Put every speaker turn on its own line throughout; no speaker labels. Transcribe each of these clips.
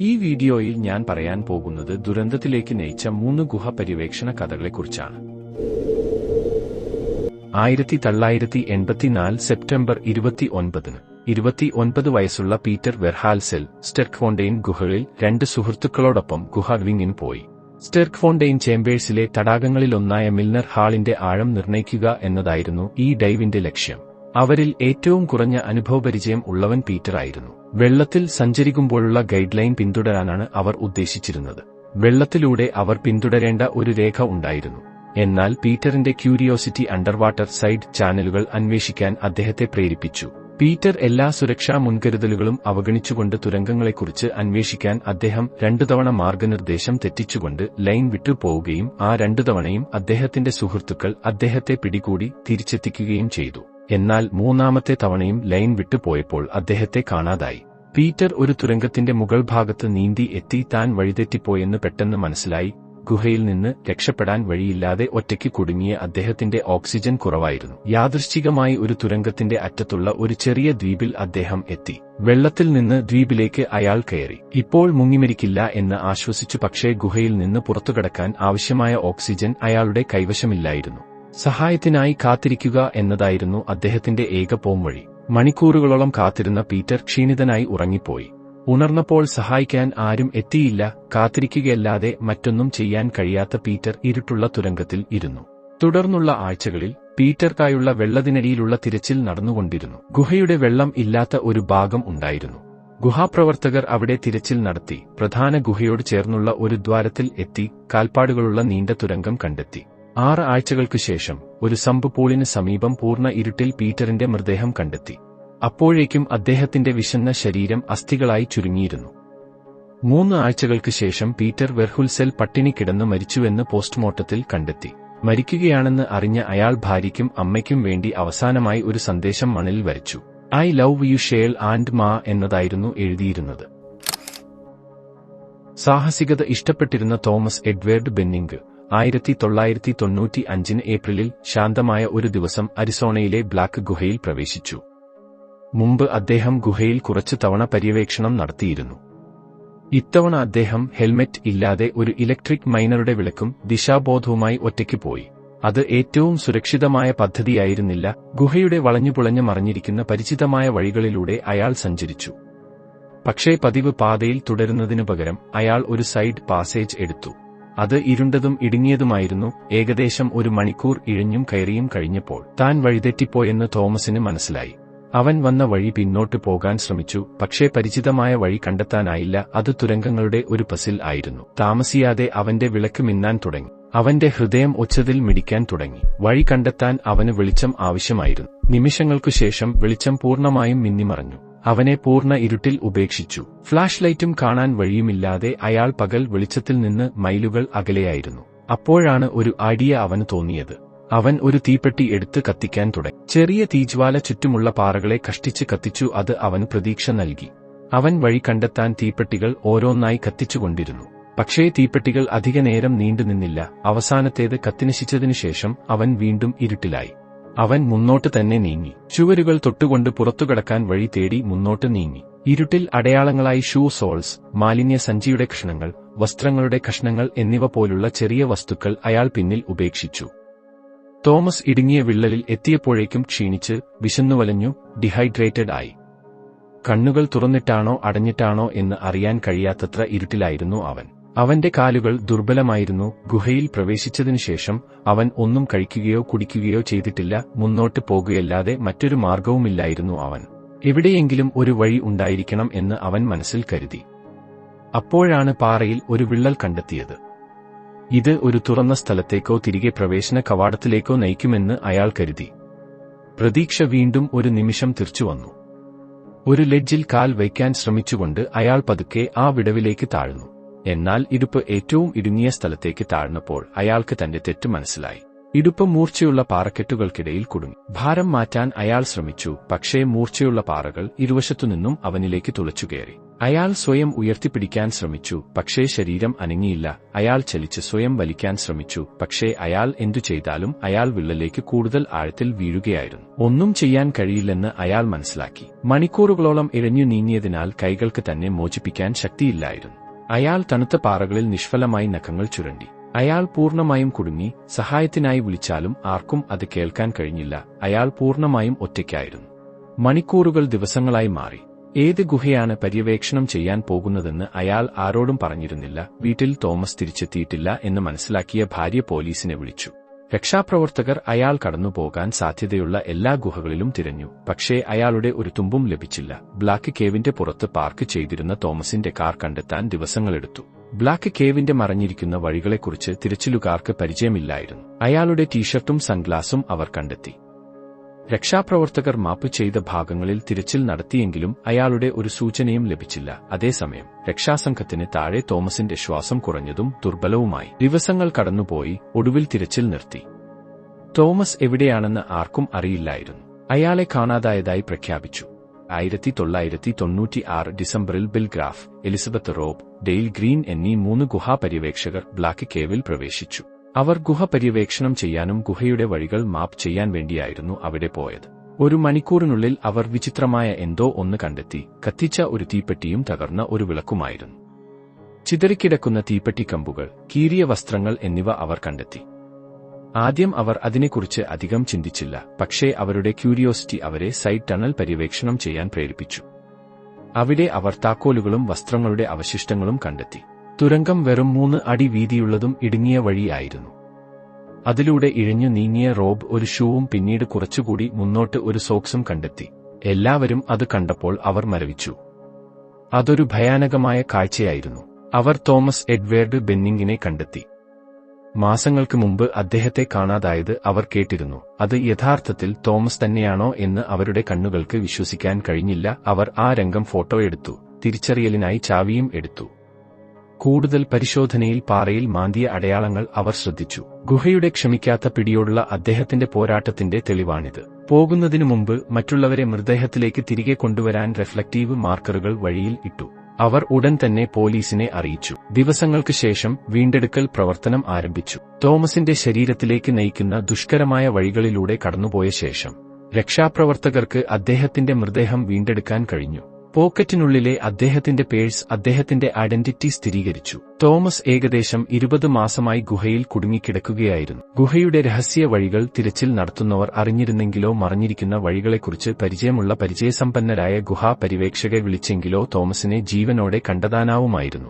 ഈ വീഡിയോയിൽ ഞാൻ പറയാൻ പോകുന്നത് ദുരന്തത്തിലേക്ക് നയിച്ച മൂന്ന് ഗുഹ പര്യവേക്ഷണ കഥകളെക്കുറിച്ചാണ്. ആയിരത്തി തൊള്ളായിരത്തി എൺപത്തിനാല് സെപ്റ്റംബർ ഇരുപത്തി ഒൻപതിന് ഇരുപത്തി ഒൻപത് വയസ്സുള്ള പീറ്റർ വെർഹാൽസെൽ സ്റ്റെർക്ഫോണ്ടെയിൻ ഗുഹകളിൽ രണ്ട് സുഹൃത്തുക്കളോടൊപ്പം ഗുഹ പോയി. സ്റ്റെർക്ഫോണ്ടെയിൻ ചേംബേഴ്സിലെ തടാകങ്ങളിലൊന്നായ മിൽനർ ഹാളിന്റെ ആഴം നിർണയിക്കുക എന്നതായിരുന്നു ഈ ഡൈവിന്റെ ലക്ഷ്യം. അവരിൽ ഏറ്റവും കുറഞ്ഞ അനുഭവപരിചയം ഉള്ളവൻ പീറ്റർ ആയിരുന്നു വെള്ളത്തിൽ സഞ്ചരിക്കുമ്പോഴുള്ള ഗൈഡ് ലൈൻ പിന്തുടരാനാണ് അവർ ഉദ്ദേശിച്ചിരുന്നത്. വെള്ളത്തിലൂടെ അവർ പിന്തുടരേണ്ട ഒരു രേഖ ഉണ്ടായിരുന്നു. എന്നാൽ പീറ്ററിന്റെ ക്യൂരിയോസിറ്റി അണ്ടർവാട്ടർ സൈഡ് ചാനലുകൾ അന്വേഷിക്കാൻ അദ്ദേഹത്തെ പ്രേരിപ്പിച്ചു. പീറ്റർ എല്ലാ സുരക്ഷാ മുൻകരുതലുകളും അവഗണിച്ചുകൊണ്ട് തുരങ്കങ്ങളെക്കുറിച്ച് അന്വേഷിക്കാൻ അദ്ദേഹം രണ്ടു തവണ മാർഗനിർദ്ദേശം തെറ്റിച്ചുകൊണ്ട് ലൈൻ വിട്ടുപോവുകയും ആ രണ്ടു തവണയും അദ്ദേഹത്തിന്റെ സുഹൃത്തുക്കൾ അദ്ദേഹത്തെ പിടികൂടി തിരിച്ചെത്തിക്കുകയും ചെയ്തു. എന്നാൽ മൂന്നാമത്തെ തവണയും ലൈൻ വിട്ടുപോയപ്പോൾ അദ്ദേഹത്തെ കാണാതായി. പീറ്റർ ഒരു തുരങ്കത്തിന്റെ മുകൾ ഭാഗത്ത് നീന്തി എത്തി താൻ വഴിതെറ്റിപ്പോയെന്ന് പെട്ടെന്ന് മനസ്സിലായി. ഗുഹയിൽ നിന്ന് രക്ഷപ്പെടാൻ വഴിയില്ലാതെ ഒറ്റയ്ക്ക് കുടുങ്ങിയ അദ്ദേഹത്തിന്റെ ഓക്സിജൻ കുറവായിരുന്നു. യാദൃശ്ചികമായി ഒരു തുരങ്കത്തിന്റെ അറ്റത്തുള്ള ഒരു ചെറിയ ദ്വീപിൽ അദ്ദേഹം എത്തി. വെള്ളത്തിൽ നിന്ന് ദ്വീപിലേക്ക് അയാൾ കയറി. ഇപ്പോൾ മുങ്ങിമരിക്കില്ല എന്ന് ആശ്വസിച്ചു പക്ഷേ ഗുഹയിൽ നിന്ന് പുറത്തുകടക്കാൻ ആവശ്യമായ ഓക്സിജൻ അയാളുടെ കൈവശമില്ലായിരുന്നു. സഹായത്തിനായി കാത്തിരിക്കുക എന്നതായിരുന്നു അദ്ദേഹത്തിന്റെ ഏക പോംവഴി. മണിക്കൂറുകളോളം കാത്തിരുന്ന പീറ്റർ ക്ഷീണിതനായി ഉറങ്ങിപ്പോയി. ഉണർന്നപ്പോൾ സഹായിക്കാൻ ആരും എത്തിയില്ല കാത്തിരിക്കുകയല്ലാതെ മറ്റൊന്നും ചെയ്യാൻ കഴിയാത്ത പീറ്റർ ഇരുട്ടുള്ള തുരങ്കത്തിൽ ഇരുന്നു. തുടർന്നുള്ള ആഴ്ചകളിൽ പീറ്റർക്കായുള്ള വെള്ളത്തിനടിയിലുള്ള തിരച്ചിൽ നടന്നുകൊണ്ടിരുന്നു. ഗുഹയുടെ വെള്ളം ഇല്ലാത്ത ഒരു ഭാഗം ഉണ്ടായിരുന്നു. ഗുഹാപ്രവർത്തകർ അവിടെ തിരച്ചിൽ നടത്തി. പ്രധാന ഗുഹയോട് ചേർന്നുള്ള ഒരു ദ്വാരത്തിൽ എത്തി കാൽപ്പാടുകളുള്ള നീണ്ട തുരങ്കം കണ്ടെത്തി. ആറ് ആഴ്ചകൾക്കു ശേഷം ഒരു സമ്പ് പൂളിന് സമീപം പൂർണ ഇരുട്ടിൽ പീറ്ററിന്റെ മൃതദേഹം കണ്ടെത്തി. അപ്പോഴേക്കും അദ്ദേഹത്തിന്റെ വിശന്ന ശരീരം അസ്ഥികളായി ചുരുങ്ങിയിരുന്നു. മൂന്ന് ആഴ്ചകൾക്ക് ശേഷം പീറ്റർ വെർഹുൽസെൽ പട്ടിണി കിടന്ന് മരിച്ചുവെന്ന് പോസ്റ്റ്മോർട്ടത്തിൽ കണ്ടെത്തി. മരിക്കുകയാണെന്ന് അറിഞ്ഞ അയാൾ ഭാര്യയ്ക്കും അമ്മയ്ക്കും വേണ്ടി അവസാനമായി ഒരു സന്ദേശം മണിൽ വരച്ചു. ഐ ലവ് യു ഷേൽ ആൻഡ് മാ എന്നതായിരുന്നു എഴുതിയിരുന്നത്. സാഹസികത ഇഷ്ടപ്പെട്ടിരുന്ന തോമസ് എഡ്വേർഡ് ബെന്നിംഗ് ആയിരത്തി തൊള്ളായിരത്തി തൊണ്ണൂറ്റി അഞ്ചിന് ഏപ്രിലിൽ ശാന്തമായ ഒരു ദിവസം അരിസോണയിലെ ബ്ലാക്ക് ഗുഹയിൽ പ്രവേശിച്ചു. മുമ്പ് അദ്ദേഹം ഗുഹയിൽ കുറച്ചു തവണ പര്യവേക്ഷണം നടത്തിയിരുന്നു. ഇത്തവണ അദ്ദേഹം ഹെൽമെറ്റ് ഇല്ലാതെ ഒരു ഇലക്ട്രിക് മൈനറുടെ വിളക്കും ദിശാബോധവുമായി ഒറ്റയ്ക്ക് പോയി. അത് ഏറ്റവും സുരക്ഷിതമായ പദ്ധതിയായിരുന്നില്ല ഗുഹയുടെ വളഞ്ഞുപുളഞ്ഞു മറിഞ്ഞിരിക്കുന്ന പരിചിതമായ വഴികളിലൂടെ അയാൾ സഞ്ചരിച്ചു. പക്ഷേ പതിവ് പാതയിൽ തുടരുന്നതിനു പകരം അയാൾ ഒരു സൈഡ് പാസേജ് എടുത്തു. അത് ഇരുണ്ടതും ഇടുങ്ങിയതുമായിരുന്നു. ഏകദേശം ഒരു മണിക്കൂർ ഇഴഞ്ഞും കയറിയും കഴിഞ്ഞപ്പോൾ താൻ വഴിതെറ്റിപ്പോയെന്ന് തോമസിന് മനസ്സിലായി. അവൻ വന്ന വഴി പിന്നോട്ട് പോകാൻ ശ്രമിച്ചു. പക്ഷേ പരിചിതമായ വഴി കണ്ടെത്താനായില്ല. അത് തുരങ്കങ്ങളുടെ ഒരു പസിൽ ആയിരുന്നു. താമസിയാതെ അവന്റെ വിളക്ക് മിന്നാൻ തുടങ്ങി. അവന്റെ ഹൃദയം ഒച്ചതിൽ മിടിക്കാൻ തുടങ്ങി. വഴി കണ്ടെത്താൻ അവന് വെളിച്ചം ആവശ്യമായിരുന്നു. നിമിഷങ്ങൾക്കു ശേഷം വെളിച്ചം പൂർണമായും മിന്നിമറഞ്ഞു. അവനെ പൂർണ ഇരുട്ടിൽ ഉപേക്ഷിച്ചു. ഫ്ലാഷ് ലൈറ്റും കാണാൻ വഴിയുമില്ലാതെ അയാൾ പകൽ വെളിച്ചത്തിൽ നിന്ന് മൈലുകൾ അകലെയായിരുന്നു. അപ്പോഴാണ് ഒരു അടിയ അവന് തോന്നിയത്. അവൻ ഒരു തീപ്പെട്ടി എടുത്ത് കത്തിക്കാൻ തുടങ്ങി. ചെറിയ തീജ്വാല ചുറ്റുമുള്ള പാറകളെ കഷ്ടിച്ച് കത്തിച്ചു അത് അവന് പ്രതീക്ഷ നൽകി. അവൻ വഴി കണ്ടെത്താൻ തീപ്പെട്ടികൾ ഓരോന്നായി കത്തിച്ചുകൊണ്ടിരുന്നു. പക്ഷേ തീപ്പെട്ടികൾ അധികനേരം നീണ്ടുനിന്നില്ല. അവസാനത്തേത് കത്തിനശിച്ചതിനു ശേഷം അവൻ വീണ്ടും ഇരുട്ടിലായി. അവൻ മുന്നോട്ട് തന്നെ നീങ്ങി. ചുവരുകൾ തൊട്ടുകൊണ്ട് പുറത്തുകടക്കാൻ വഴി തേടി മുന്നോട്ട് നീങ്ങി. ഇരുട്ടിൽ അടയാളങ്ങളായി ഷൂ സോൾസ് മാലിന്യ സഞ്ചിയുടെ കഷ്ണങ്ങൾ വസ്ത്രങ്ങളുടെ കഷ്ണങ്ങൾ എന്നിവ പോലുള്ള ചെറിയ വസ്തുക്കൾ അയാൾ പിന്നിൽ ഉപേക്ഷിച്ചു. തോമസ് ഇടുങ്ങിയ വിള്ളലിൽ എത്തിയപ്പോഴേക്കും ക്ഷീണിച്ച് വിശന്നുവലഞ്ഞു ഡിഹൈഡ്രേറ്റഡ് ആയി. കണ്ണുകൾ തുറന്നിട്ടാണോ അടഞ്ഞിട്ടാണോ എന്ന് അറിയാൻ കഴിയാത്തത്ര ഇരുട്ടിലായിരുന്നു അവൻ. അവന്റെ കാലുകൾ ദുർബലമായിരുന്നു. ഗുഹയിൽ പ്രവേശിച്ചതിനുശേഷം അവൻ ഒന്നും കഴിക്കുകയോ കുടിക്കുകയോ ചെയ്തിട്ടില്ല. മുന്നോട്ട് പോകുകയല്ലാതെ മറ്റൊരു മാർഗവുമില്ലായിരുന്നു അവൻ. എവിടെയെങ്കിലും ഒരു വഴി ഉണ്ടായിരിക്കണം എന്ന് അവൻ മനസ്സിൽ കരുതി. അപ്പോഴാണ് പാറയിൽ ഒരു വിള്ളൽ കണ്ടെത്തിയത്. ഇത് ഒരു തുറന്ന സ്ഥലത്തേക്കോ തിരികെ പ്രവേശന കവാടത്തിലേക്കോ നയിക്കുമെന്ന് അയാൾ കരുതി. പ്രതീക്ഷ വീണ്ടും ഒരു നിമിഷം തിരിച്ചുവന്നു ഒരു ലെഡ്ജിൽ കാൽ വയ്ക്കാൻ ശ്രമിച്ചുകൊണ്ട് അയാൾ പതുക്കെ ആ വിടവിലേക്ക് താഴ്ന്നു. എന്നാൽ ഇടുപ്പ് ഏറ്റവും ഇടുങ്ങിയ സ്ഥലത്തേക്ക് താഴ്ന്നപ്പോൾ അയാൾക്ക് തന്റെ തെറ്റ് മനസ്സിലായി. ഇടുപ്പ് മൂർച്ചയുള്ള പാറക്കെട്ടുകൾക്കിടയിൽ കുടുങ്ങി. ഭാരം മാറ്റാൻ അയാൾ ശ്രമിച്ചു പക്ഷേ മൂർച്ചയുള്ള പാറകൾ ഇരുവശത്തുനിന്നും അവനിലേക്ക് തുളച്ചുകയറി അയാൾ സ്വയം ഉയർത്തിപ്പിടിക്കാൻ ശ്രമിച്ചു പക്ഷേ ശരീരം അനങ്ങിയില്ല. അയാൾ ചലിച്ച് സ്വയം വലിക്കാൻ ശ്രമിച്ചു പക്ഷേ അയാൾ എന്തു ചെയ്താലും അയാൾ വിള്ളലേക്ക് കൂടുതൽ ആഴത്തിൽ വീഴുകയായിരുന്നു. ഒന്നും ചെയ്യാൻ കഴിയില്ലെന്ന് അയാൾ മനസ്സിലാക്കി. മണിക്കൂറുകളോളം ഇഴഞ്ഞു നീങ്ങിയതിനാൽ കൈകൾക്ക് തന്നെ മോചിപ്പിക്കാൻ ശക്തിയില്ലായിരുന്നു. അയാൾ തണുത്ത പാറകളിൽ നിഷ്ഫലമായി നഖങ്ങൾ ചുരണ്ടി. അയാൾ പൂർണമായും കുടുങ്ങി സഹായത്തിനായി വിളിച്ചാലും ആർക്കും അത് കേൾക്കാൻ കഴിഞ്ഞില്ല. അയാൾ പൂർണമായും ഒറ്റയ്ക്കായിരുന്നു. മണിക്കൂറുകൾ ദിവസങ്ങളായി മാറി. ഏത് ഗുഹയാണ് പര്യവേക്ഷണം ചെയ്യാൻ പോകുന്നതെന്ന് അയാൾ ആരോടും പറഞ്ഞിരുന്നില്ല. വീട്ടിൽ തോമസ് തിരിച്ചെത്തിയിട്ടില്ല എന്ന് മനസ്സിലാക്കിയ ഭാര്യ പോലീസിനെ വിളിച്ചു. രക്ഷാപ്രവർത്തകർ അയാൾ കടന്നുപോകാൻ സാധ്യതയുള്ള എല്ലാ ഗുഹകളിലും തിരഞ്ഞു. പക്ഷേ അയാളുടെ ഒരു തുമ്പും ലഭിച്ചില്ല. ബ്ലാക്ക് കേവിന്റെ പുറത്ത് പാർക്ക് ചെയ്തിരുന്ന തോമസിന്റെ കാർ കണ്ടെത്താൻ ദിവസങ്ങളെടുത്തു. ബ്ലാക്ക് കേവിന്റെ മറഞ്ഞിരിക്കുന്ന വഴികളെക്കുറിച്ച് തിരച്ചിലുകാർക്ക് പരിചയമില്ലായിരുന്നു. അയാളുടെ ടീഷർട്ടും സൺഗ്ലാസും അവർ കണ്ടെത്തി. രക്ഷാപ്രവർത്തകർ മാപ്പ് ചെയ്ത ഭാഗങ്ങളിൽ തിരച്ചിൽ നടത്തിയെങ്കിലും അയാളുടെ ഒരു സൂചനയും ലഭിച്ചില്ല. അതേസമയം രക്ഷാസംഘത്തിന് താഴെ തോമസിന്റെ ശ്വാസം കുറഞ്ഞതും ദുർബലവുമായി ദിവസങ്ങൾ കടന്നുപോയി ഒടുവിൽ തിരച്ചിൽ നിർത്തി. തോമസ് എവിടെയാണെന്ന് ആർക്കും അറിയില്ലായിരുന്നു. അയാളെ കാണാതായതായി പ്രഖ്യാപിച്ചു. ആയിരത്തി തൊള്ളായിരത്തി തൊണ്ണൂറ്റി ആറ് ഡിസംബറിൽ ബിൽഗ്രാഫ് എലിസബത്ത് റോബ് ഡെയിൽ ഗ്രീൻ എന്നീ മൂന്ന് ഗുഹാപര്യവേക്ഷകർ ബ്ലാക്ക് കേവിൽ പ്രവേശിച്ചു. അവർ ഗുഹ പര്യവേക്ഷണം ചെയ്യാനും ഗുഹയുടെ വഴികൾ മാപ്പ് ചെയ്യാൻ വേണ്ടിയായിരുന്നു അവിടെ പോയത്. ഒരു മണിക്കൂറിനുള്ളിൽ അവർ വിചിത്രമായ എന്തോ ഒന്ന് കണ്ടെത്തി. കത്തിച്ച ഒരു തീപ്പെട്ടിയും തകർന്ന ഒരു വിളക്കുമായിരുന്നു. ചിതറിക്കിടക്കുന്ന തീപ്പെട്ടിക്കമ്പുകൾ കീറിയ വസ്ത്രങ്ങൾ എന്നിവ അവർ കണ്ടെത്തി. ആദ്യം അവർ അതിനെക്കുറിച്ച് അധികം ചിന്തിച്ചില്ല. പക്ഷേ അവരുടെ ക്യൂരിയോസിറ്റി അവരെ സൈഡ് ടണൽ പര്യവേക്ഷണം ചെയ്യാൻ പ്രേരിപ്പിച്ചു. അവിടെ അവർ താക്കോലുകളും വസ്ത്രങ്ങളുടെ അവശിഷ്ടങ്ങളും കണ്ടെത്തി. തുരങ്കം വെറും മൂന്ന് അടി വീതിയുള്ളതും ഇടുങ്ങിയ വഴിയായിരുന്നു. അതിലൂടെ ഇഴഞ്ഞു നീങ്ങിയ റോബ് ഒരു ഷൂവും പിന്നീട് കുറച്ചുകൂടി മുന്നോട്ട് ഒരു സോക്സും കണ്ടെത്തി. എല്ലാവരും അത് കണ്ടപ്പോൾ അവർ മരവിച്ചു. അതൊരു ഭയാനകമായ കാഴ്ചയായിരുന്നു. അവർ തോമസ് എഡ്വേർഡ് ബെന്നിങ്ങിനെ കണ്ടെത്തി. മാസങ്ങൾക്ക് മുമ്പ് അദ്ദേഹത്തെ കാണാതായത് അവർ കേട്ടിരുന്നു. അത് യഥാർത്ഥത്തിൽ തോമസ് തന്നെയാണോ എന്ന് അവരുടെ കണ്ണുകൾക്ക് വിശ്വസിക്കാൻ കഴിഞ്ഞില്ല. അവർ ആ രംഗം ഫോട്ടോ എടുത്തു തിരിച്ചറിയലിനായി ചാവിയും എടുത്തു. കൂടുതൽ പരിശോധനയിൽ പാറയിൽ മാന്തിയ അടയാളങ്ങൾ അവർ ശ്രദ്ധിച്ചു. ഗുഹയുടെ ക്ഷമിക്കാത്ത പിടിയോടുള്ള അദ്ദേഹത്തിന്റെ പോരാട്ടത്തിന്റെ തെളിവാണിത്. പോകുന്നതിനു മുമ്പ് മറ്റുള്ളവരെ മൃതദേഹത്തിലേക്ക് തിരികെ കൊണ്ടുവരാൻ റിഫ്ലക്റ്റീവ് മാർക്കറുകൾ വഴിയിൽ ഇട്ടു. അവർ ഉടൻ തന്നെ പോലീസിനെ അറിയിച്ചു. ദിവസങ്ങൾക്ക് ശേഷം വീണ്ടെടുക്കൽ പ്രവർത്തനം ആരംഭിച്ചു. തോമസിന്റെ ശരീരത്തിലേക്ക് നയിക്കുന്ന ദുഷ്കരമായ വഴികളിലൂടെ കടന്നുപോയ ശേഷം രക്ഷാപ്രവർത്തകർക്ക് അദ്ദേഹത്തിന്റെ മൃതദേഹം വീണ്ടെടുക്കാൻ കഴിഞ്ഞു. പോക്കറ്റിനുള്ളിലെ അദ്ദേഹത്തിന്റെ പേഴ്സ് അദ്ദേഹത്തിന്റെ ഐഡന്റിറ്റി സ്ഥിരീകരിച്ചു. തോമസ് ഏകദേശം ഇരുപത് മാസമായി ഗുഹയിൽ കുടുങ്ങിക്കിടക്കുകയായിരുന്നു. ഗുഹയുടെ രഹസ്യ വഴികൾ തിരച്ചിൽ നടത്തുന്നവർ അറിഞ്ഞിരുന്നെങ്കിലോ മറിഞ്ഞിരിക്കുന്ന വഴികളെക്കുറിച്ച് പരിചയമുള്ള പരിചയസമ്പന്നരായ ഗുഹാ പരിവേക്ഷകരെ വിളിച്ചെങ്കിലോ തോമസിനെ ജീവനോടെ കണ്ടതാനാവുമായിരുന്നു.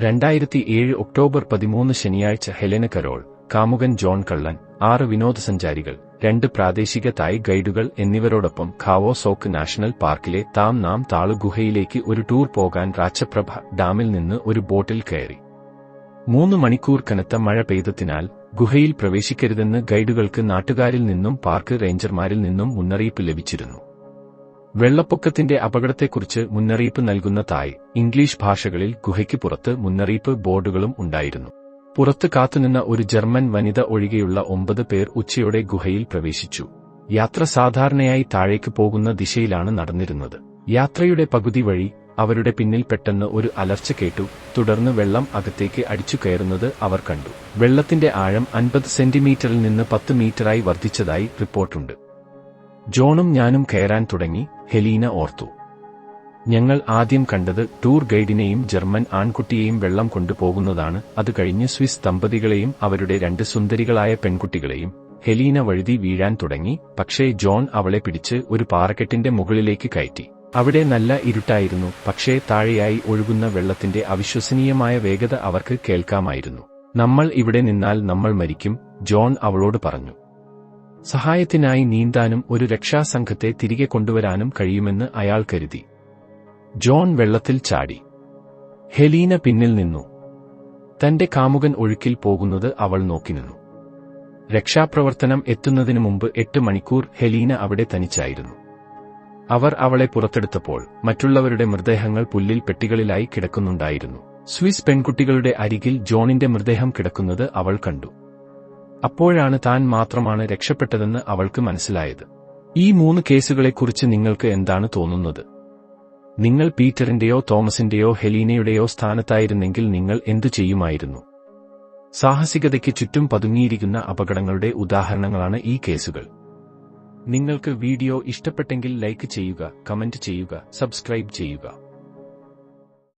രണ്ടായിരത്തി ഏഴ് ഒക്ടോബർ പതിമൂന്ന് ശനിയാഴ്ച ഹെലന കരോൾ കാമുകൻ ജോൺ കള്ളൻ ആറ് വിനോദസഞ്ചാരികൾ രണ്ട് പ്രാദേശിക തായ് ഗൈഡുകൾ എന്നിവരോടൊപ്പം ഖാവോ സോക്ക് നാഷണൽ പാർക്കിലെ താം നാം താളുഗുഹയിലേക്ക് ഒരു ടൂർ പോകാൻ രാജപ്രഭ ഡാമിൽ നിന്ന് ഒരു ബോട്ടിൽ കയറി. മൂന്ന് മണിക്കൂർ കനത്ത മഴ പെയ്തതിനാൽ ഗുഹയിൽ പ്രവേശിക്കരുതെന്ന് ഗൈഡുകൾക്ക് നാട്ടുകാരിൽ നിന്നും പാർക്ക് റേഞ്ചർമാരിൽ നിന്നും മുന്നറിയിപ്പ് ലഭിച്ചിരുന്നു. വെള്ളപ്പൊക്കത്തിന്റെ അപകടത്തെക്കുറിച്ച് മുന്നറിയിപ്പ് നൽകുന്ന തായ് ഇംഗ്ലീഷ് ഭാഷകളിൽ ഗുഹയ്ക്ക് പുറത്ത് മുന്നറിയിപ്പ് ബോർഡുകളും ഉണ്ടായിരുന്നു. പുറത്ത് കാത്തുനിന്ന ഒരു ജർമ്മൻ വനിത ഒഴികെയുള്ള ഒമ്പത് പേർ ഉച്ചയോടെ ഗുഹയിൽ പ്രവേശിച്ചു. യാത്ര സാധാരണയായി താഴേക്ക് പോകുന്ന ദിശയിലാണ് നടന്നിരുന്നത്. യാത്രയുടെ പകുതി വഴി അവരുടെ പിന്നിൽ പെട്ടെന്ന് ഒരു അലർച്ച കേട്ടു. തുടർന്ന് വെള്ളം അകത്തേക്ക് അടിച്ചു കയറുന്നത് അവർ കണ്ടു. വെള്ളത്തിന്റെ ആഴം അൻപത് സെന്റിമീറ്ററിൽ നിന്ന് പത്ത് മീറ്ററായി വർദ്ധിച്ചതായി റിപ്പോർട്ടുണ്ട്. ജോണും ഞാനും കയറാൻ തുടങ്ങി. ഹെലീന ഓർത്തു. ഞങ്ങൾ ആദ്യം കണ്ടത് ടൂർ ഗൈഡിനെയും ജർമ്മൻ ആൺകുട്ടിയെയും വെള്ളം കൊണ്ടുപോകുന്നതാണ്. അത് കഴിഞ്ഞ് സ്വിസ് ദമ്പതികളെയും അവരുടെ രണ്ട് സുന്ദരികളായ പെൺകുട്ടികളെയും ഹെലീന വഴുതി വീഴാൻ തുടങ്ങി. പക്ഷേ ജോൺ അവളെ പിടിച്ച് ഒരു പാറക്കെട്ടിന്റെ മുകളിലേക്ക് കയറ്റി. അവിടെ നല്ല ഇരുട്ടായിരുന്നു. പക്ഷേ താഴെയായി ഒഴുകുന്ന വെള്ളത്തിന്റെ അവിശ്വസനീയമായ വേഗത അവർക്ക് കേൾക്കാമായിരുന്നു. നമ്മൾ ഇവിടെ നിന്നാൽ നമ്മൾ മരിക്കും ജോൺ അവളോട് പറഞ്ഞു. സഹായത്തിനായി നീന്താനും ഒരു രക്ഷാസംഘത്തെ തിരികെ കൊണ്ടുവരാനും കഴിയുമെന്ന് അയാൾ കരുതി. ജോൺ വെള്ളത്തിൽ ചാടി. ഹെലീന പിന്നിൽ നിന്നു. തന്റെ കാമുകൻ ഒഴുക്കിൽ പോകുന്നത് അവൾ നോക്കി നിന്നു. രക്ഷാപ്രവർത്തനം എത്തുന്നതിനു മുമ്പ് എട്ട് മണിക്കൂർ ഹെലീന അവിടെ തനിച്ചായിരുന്നു. അവർ അവളെ പുറത്തെടുത്തപ്പോൾ മറ്റുള്ളവരുടെ മൃതദേഹങ്ങൾ പുല്ലിൽ പെട്ടികളിലായി കിടക്കുന്നുണ്ടായിരുന്നു. സ്വിസ് പെൺകുട്ടികളുടെ അരികിൽ ജോണിന്റെ മൃതദേഹം കിടക്കുന്നത് അവൾ കണ്ടു. അപ്പോഴാണ് താൻ മാത്രമാണ് രക്ഷപ്പെട്ടതെന്ന് അവൾക്ക് മനസ്സിലായത്. ഈ മൂന്ന് കേസുകളെക്കുറിച്ച് നിങ്ങൾക്ക് എന്താണ് തോന്നുന്നത്? നിങ്ങൾ പീറ്ററിന്റെയോ തോമസിന്റെയോ ഹെലീനയുടെയോ സ്ഥാനത്തായിരുന്നെങ്കിൽ നിങ്ങൾ എന്തു ചെയ്യുമായിരുന്നു? സാഹസികതയ്ക്ക് ചുറ്റും പതുങ്ങിയിരിക്കുന്ന അപകടങ്ങളുടെ ഉദാഹരണങ്ങളാണ് ഈ കേസുകൾ. നിങ്ങൾക്ക് വീഡിയോ ഇഷ്ടപ്പെട്ടെങ്കിൽ ലൈക്ക് ചെയ്യുക കമന്റ് ചെയ്യുക സബ്സ്ക്രൈബ് ചെയ്യുക.